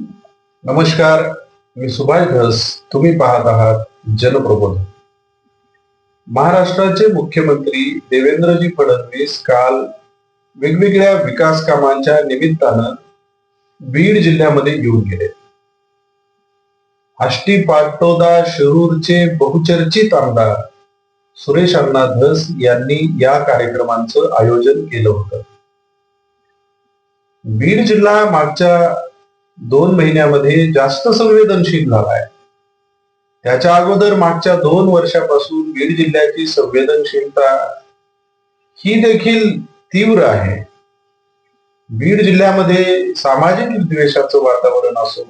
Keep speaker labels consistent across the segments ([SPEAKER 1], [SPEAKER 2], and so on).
[SPEAKER 1] नमस्कार मी सुभाष धस तुम्ही पाहत आहात जनप्रबोधन महाराष्ट्राचे मुख्यमंत्री देवेंद्रजी फडणवीस काल वेगवेगळ्या विकास कामांच्या निमित्तानं बीड जिल्ह्यामध्ये येऊन गेले. आष्टी पाटोदा शिरूरचे बहुचर्चित आमदार सुरेश अण्णा धस यांनी या कार्यक्रमांचं आयोजन केलं होतं. बीड जिल्हा मागच्या दोन महिन्यामध्ये जास्त संवेदनशील झालाय त्याच्या अगोदर मागच्या दोन वर्षापासून बीड जिल्ह्याची संवेदनशीलता ही देखील तीव्र आहे. बीड जिल्ह्यामध्ये सामाजिक द्वेषाचं वातावरण असो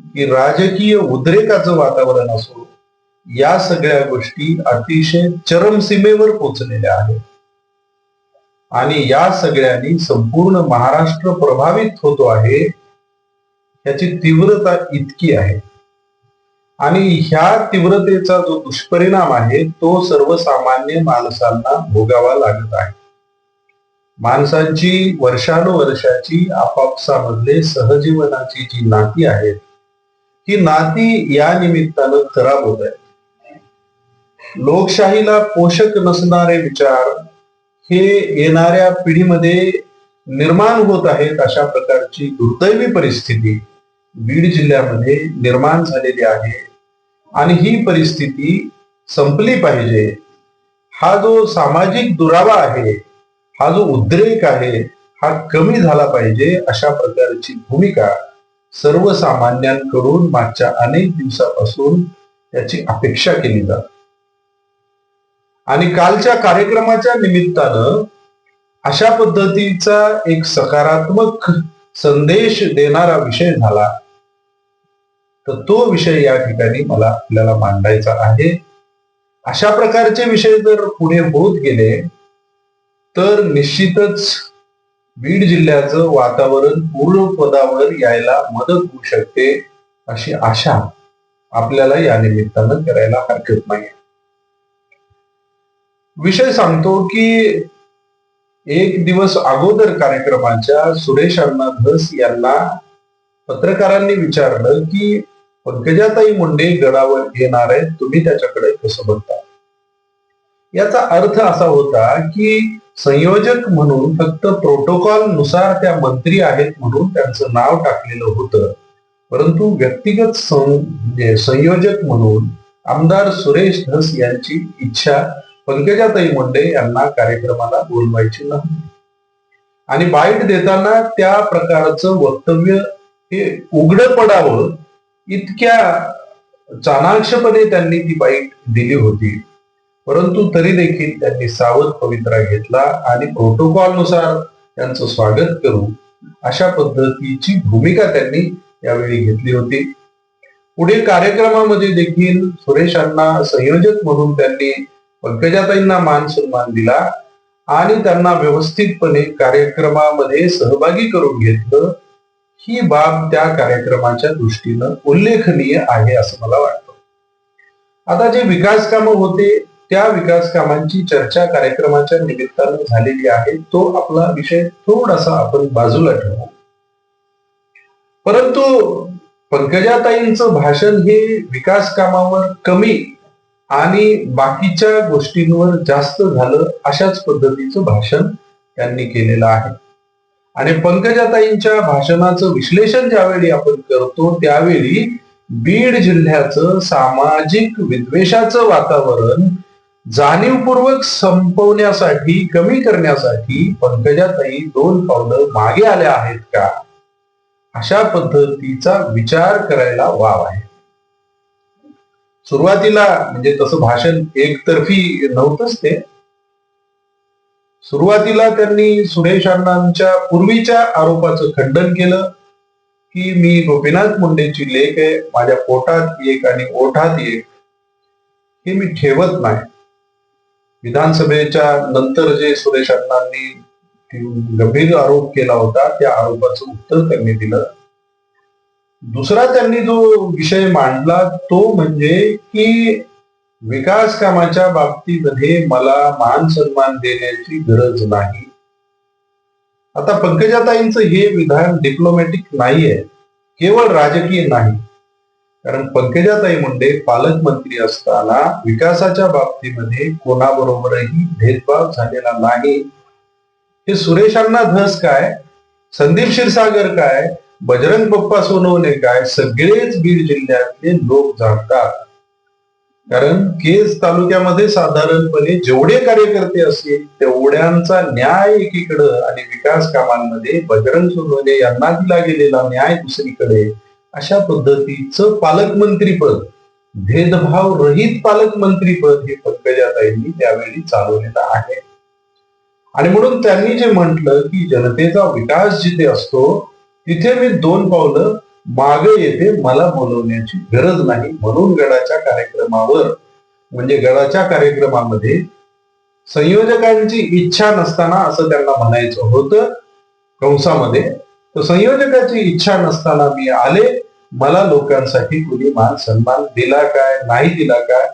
[SPEAKER 1] की राजकीय उद्रेकाचं वातावरण असो या सगळ्या गोष्टी अतिशय चरमसीमेवर पोचलेल्या आहेत. आणि या सगळ्यांनी संपूर्ण महाराष्ट्र प्रभावित होतो आहे याची तीव्रता इतकी आहे. आणि ह्या तीव्रतेचा जो दुष्परिणाम आहे तो सर्वसामान्य माणसांना भोगावा लागत आहे. माणसांची वर्षानुवर्षाची आपापसामधले सहजीवनाची जी नाती आहेत ही नाती या निमित्तानं खराब होत आहेत. लोकशाहीला पोषक नसणारे विचार हे येणाऱ्या पिढीमध्ये निर्माण होत आहेत अशा प्रकारची दुर्दैवी परिस्थिती. बीड जिल्ह्यामध्ये निर्माण झालेली आहे. आणि ही परिस्थिती संपली पाहिजे. हा जो सामाजिक दुरावा आहे हा जो उद्रेक आहे हा कमी झाला पाहिजे अशा प्रकारची भूमिका सर्वसामान्यांकडून मागच्या अनेक दिवसापासून त्याची अपेक्षा केली जाते. आणि कालच्या कार्यक्रमाच्या निमित्तानं अशा पद्धतीचा एक सकारात्मक संदेश देणारा विषय झाला. तर तो विषय या ठिकाणी मला आपल्याला मांडायचा आहे. अशा प्रकारचे विषय जर पुढे होत गेले तर निश्चितच बीड जिल्ह्याचं वातावरण पूर्ण पदावर यायला मदत होऊ शकते अशी आशा आपल्याला या निमित्तानं करायला हरकत नाही विषय सांगतो की एक दिवस अगोदर कार्यक्रमाच्या सुरेश अण्णा धस यांना पत्रकारांनी विचारलं की पंकजाताई मुंडे गडावर येणार आहेत तुम्ही त्याच्याकडे कसं बघता याचा अर्थ असा होता की संयोजक म्हणून फक्त प्रोटोकॉलनुसार त्या मंत्री आहेत म्हणून त्यांचं नाव टाकलेलं होतं. परंतु व्यक्तिगत म्हणजे संयोजक म्हणून आमदार सुरेश धस यांची इच्छा पंकजाताई मुंडे यांना कार्यक्रमाला बोलवायची नव्हती आणि बाईट देताना त्या प्रकारचं वक्तव्य हे उघड पडावं इतक्या चाणाक्षपणे त्यांनी ती बाईट दिली होती. परंतु तरी देखील त्यांनी सावध पवित्रा घेतला आणि प्रोटोकॉलनुसार त्यांचं स्वागत करू अशा पद्धतीची भूमिका त्यांनी यावेळी घेतली होती. पुढे कार्यक्रमामध्ये देखील सुरेशांना संयोजक म्हणून त्यांनी पंकजाताईंना मान सन्मान दिला आणि त्यांना व्यवस्थितपणे कार्यक्रमामध्ये सहभागी करून घेतलं. ही बाब त्या कार्यक्रमाच्या दृष्टीनं उल्लेखनीय आहे असं मला वाटतं. आता जे विकास कामं होते त्या विकास कामांची चर्चा कार्यक्रमाच्या निमित्तानं झालेली आहे तो आपला विषय थोडासा आपण बाजूला ठेवू. परंतु पंकजाताईंचं भाषण हे विकास कामावर कमी आणि बाकीच्या गोष्टींवर जास्त झालं अशाच पद्धतीचं भाषण त्यांनी केलेलं आहे. आणि पंकजाताईंच्या भाषणाचं विश्लेषण ज्यावेळी आपण करतो त्यावेळी बीड जिल्ह्याचं सामाजिक विद्वेषाचं वातावरण जाणीवपूर्वक संपवण्यासाठी कमी करण्यासाठी पंकजाताई दोन पावलं मागे आल्या आहेत का? अशा पद्धतीचा विचार करायला वाव आहे. सुरुवातीला म्हणजे तसं भाषण एकतर्फी नव्हतंच ते सुरुवातीला त्यांनी सुरेश अण्णांच्या पूर्वीच्या आरोपाचं खंडन केलं की मी गोपीनाथ मुंडेची लेख आहे माझ्या पोटात एक आणि ओठात एक हे मी ठेवत नाही. विधानसभेच्या नंतर जे सुरेश अण्णांनी गंभीर आरोप केला होता त्या आरोपाचं उत्तर त्यांनी दिलं. दुसरा त्यांनी जो विषय मांडला तो म्हणजे की विकास कामाच्या बाबतीमध्ये मला मान सन्मान देण्याची गरज नाही. आता पंकजाताईंचं हे विधान डिप्लोमॅटिक नाहीये केवळ राजकीय नाही. कारण पंकजाताई मुंडे पालकमंत्री असताना विकासाच्या बाबतीमध्ये कोणाबरोबरही भेदभाव झालेला नाही. हे सुरेशांना धस काय? संदीप क्षीरसागर काय? बजरंग बप्पा सोनवणे काय? सगळेच बीड जिल्ह्यातले लोक जाणतात. कारण केज तालुक्यामध्ये साधारणपणे जेवढे कार्यकर्ते असतील तेवढ्यांचा न्याय एकीकडं आणि विकास कामांमध्ये बजरंग सोनवणे यांना दिला गेलेला न्याय दुसरीकडे अशा पद्धतीचं पालकमंत्रीपद भेदभाव रहित पालकमंत्रीपद हे पंकजाताईंनी त्यावेळी चालवलेलं आहे. आणि म्हणून त्यांनी जे म्हटलं की जनतेचा विकास जिथे असतो तिथे मी दोन पावलं माग येते मला बोलवण्याची गरज नाही म्हणून गडाच्या कार्यक्रमावर म्हणजे गडाच्या कार्यक्रमामध्ये संयोजकांची इच्छा नसताना असं त्यांना म्हणायचं होतं कंसामध्ये. तर संयोजकाची इच्छा नसताना मी आले. मला लोकांसाठी कुणी मान सन्मान दिला काय नाही दिला काय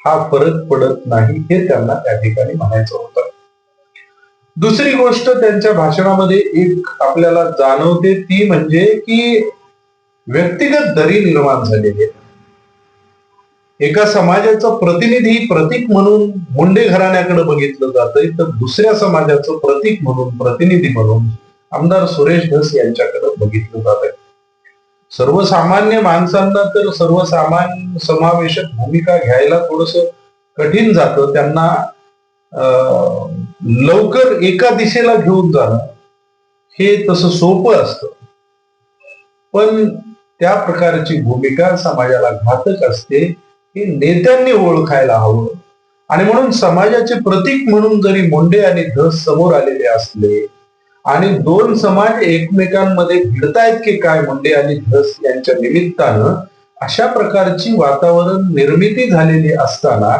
[SPEAKER 1] हा फरक पडत नाही हे त्यांना त्या ठिकाणी म्हणायचं होतं. दुसरी गोष्ट त्यांच्या भाषणामध्ये एक आपल्याला जाणवते ती म्हणजे की व्यक्तिगत दरी निर्माण झालेली आहे. एका समाजाचं प्रतिनिधी प्रतीक म्हणून मुंडे घराण्याकडे बघितलं जातंय तर दुसऱ्या समाजाचं प्रतीक म्हणून प्रतिनिधी म्हणून आमदार सुरेश धस यांच्याकडे बघितलं जात आहे सर्वसामान्य माणसांना तर सर्वसामान्य समावेशक भूमिका घ्यायला थोडस कठीण जातं. त्यांना लवकर एका दिशेला घेऊन जाणं हे तसं सोपं असतं. पण त्या प्रकारची भूमिका समाजाला घातक असते हे नेत्यांनी ओळखायला हवं. आणि म्हणून समाजाचे प्रतीक म्हणून जरी मुंडे आणि धस समोर आलेले असले आणि दोन समाज एकमेकांमध्ये भिडतायत की काय मुंडे आणि धस यांच्या निमित्तानं अशा प्रकारची वातावरण निर्मिती झालेली असताना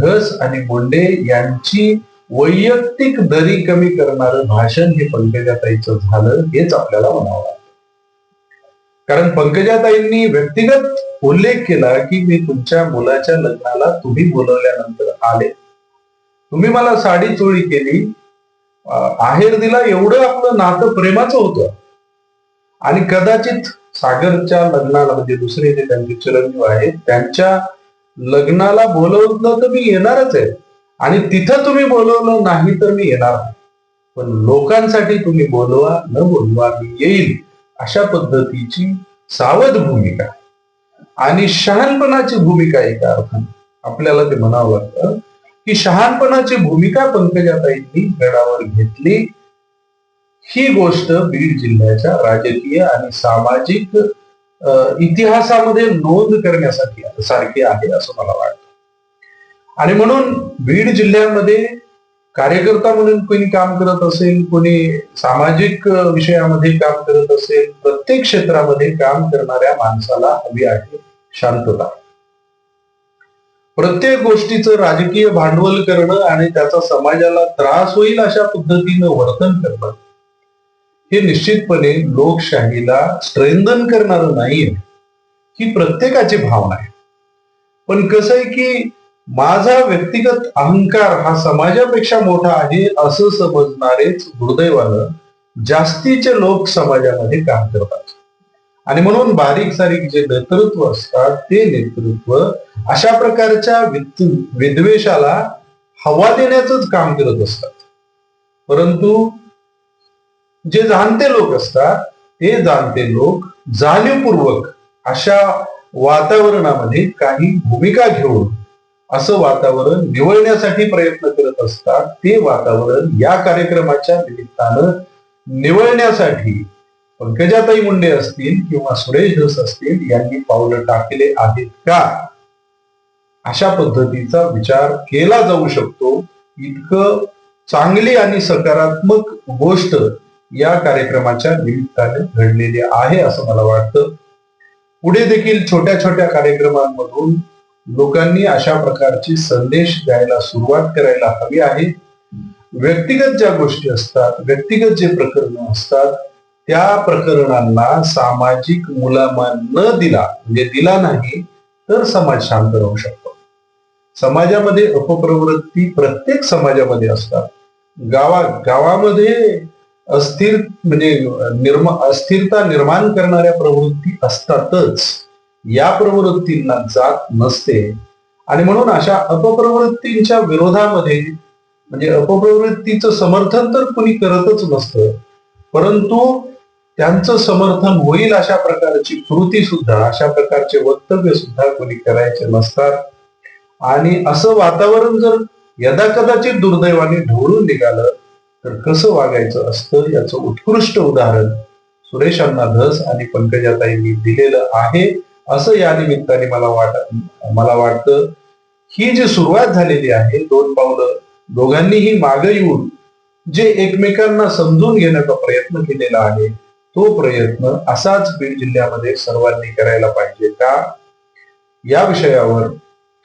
[SPEAKER 1] धस आणि मुंडे यांची वैयक्तिक दरी कमी करणारं भाषण हे पंकजाताईचं झालं हेच आपल्याला म्हणावं कारण पंकजाताईंनी व्यक्तिगत उल्लेख केला की मी तुमच्या मुलाच्या लग्नाला तुम्ही बोलवल्यानंतर आले. तुम्ही मला साडी चोळी केली. आहेर दिला एवढं आपलं नातं प्रेमाचं होतं. आणि कदाचित सागरच्या लग्नाला म्हणजे दुसरे जे त्यांचे चिरंजीव आहेत त्यांच्या लग्नाला बोलवलं तर मी येणारच आहे. आणि तिथं तुम्ही बोलवलं नाही तर मी येणार पण लोकांसाठी तुम्ही बोलवा न बोलवा मी येईल. अशा पद्धतीची सावध भूमिका आणि शहाणपणाची भूमिका एका अर्थाने. आपल्याला ते म्हणावं लागतं की शहाणपणाची भूमिका पंकजाताईंनी गडावर घेतली. ही गोष्ट बीड जिल्ह्याच्या राजकीय आणि सामाजिक इतिहासामध्ये नोंद करण्यासाठी सारखी आहे असं मला वाटतं. आणि म्हणून बीड जिल्ह्यामध्ये कार्यकर्ता म्हणून कोणी काम करत असेल कोणी सामाजिक विषयामध्ये काम करत असेल प्रत्येक क्षेत्रामध्ये काम करणाऱ्या माणसाला हवी आहे शांतता. प्रत्येक गोष्टीचं राजकीय भांडवल करणं आणि त्याचा समाजाला त्रास होईल अशा पद्धतीनं वर्तन करणं हे निश्चितपणे लोकशाहीला स्ट्रेंदन करणार नाहीये ही प्रत्येकाची भावना आहे. पण कसं आहे की माझा व्यक्तिगत अहंकार हा समाजापेक्षा मोठा आहे असं समजणारेच दुर्दैवानं जास्तीचे लोक समाजामध्ये काम करतात. आणि म्हणून बारीक सारीक जे नेतृत्व असतात ते नेतृत्व अशा प्रकारच्या विद्वेषाला हवा देण्याच काम करत असतात. परंतु जे जाणते लोक असतात ते जाणते लोक जाणीवपूर्वक अशा वातावरणामध्ये काही भूमिका घेऊन असं वातावरण निवळण्यासाठी प्रयत्न करत असतात ते वातावरण या कार्यक्रमाच्या निमित्तानं निवळण्यासाठी पंकजाताई मुंडे असतील किंवा सुरेश धस असतील यांनी पावलं टाकले आहेत का? अशा पद्धतीचा विचार केला जाऊ शकतो. इतकं चांगली आणि सकारात्मक गोष्ट या कार्यक्रमाच्या निमित्ताने घडलेली आहे असं मला वाटतं. पुढे देखील छोट्या छोट्या कार्यक्रमांमधून लोकांनी अशा प्रकारची संदेश द्यायला सुरुवात करायला हवी आहे. व्यक्तिगत ज्या गोष्टी असतात व्यक्तिगत जे प्रकरण असतात त्या प्रकरणांना सामाजिक मुलामा न दिला म्हणजे दिला नाही तर समाज शांत राहू शकतो. समाजामध्ये अपप्रवृत्ती प्रत्येक समाजामध्ये असतात. गावा गावामध्ये अस्थिर म्हणजे निर्मा अस्थिरता निर्माण करणाऱ्या प्रवृत्ती असतातच. या प्रवृत्तींना जात नसते. आणि म्हणून अशा अपप्रवृत्तींच्या विरोधामध्ये म्हणजे अपप्रवृत्तीचं समर्थन तर कुणी करतच नसतं परंतु त्यांचं समर्थन होईल अशा प्रकारची कृती सुद्धा अशा प्रकारचे वक्तव्य सुद्धा कोणी करायचे नसतात. आणि असं वातावरण जर यदा कदाचित दुर्दैवाने ढवळून निघालं तर कसं वागायचं असतं याचं उत्कृष्ट उदाहरण सुरेश अण्णा धस आणि पंकजाताईंनी दिलेलं आहे. असं या निमित्ताने मला वाट मला वाटतं ही जी सुरुवात झालेली आहे दोन पावलं दोघांनीही मागे येऊन जे एकमेकांना समजून घेण्याचा प्रयत्न केलेला आहे तो प्रयत्न असाच बीड जिल्ह्यामध्ये सर्वांनी करायला पाहिजे का? या विषयावर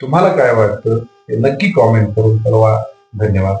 [SPEAKER 1] तुम्हाला काय वाटतं हे नक्की कॉमेंट करून कळवा. धन्यवाद.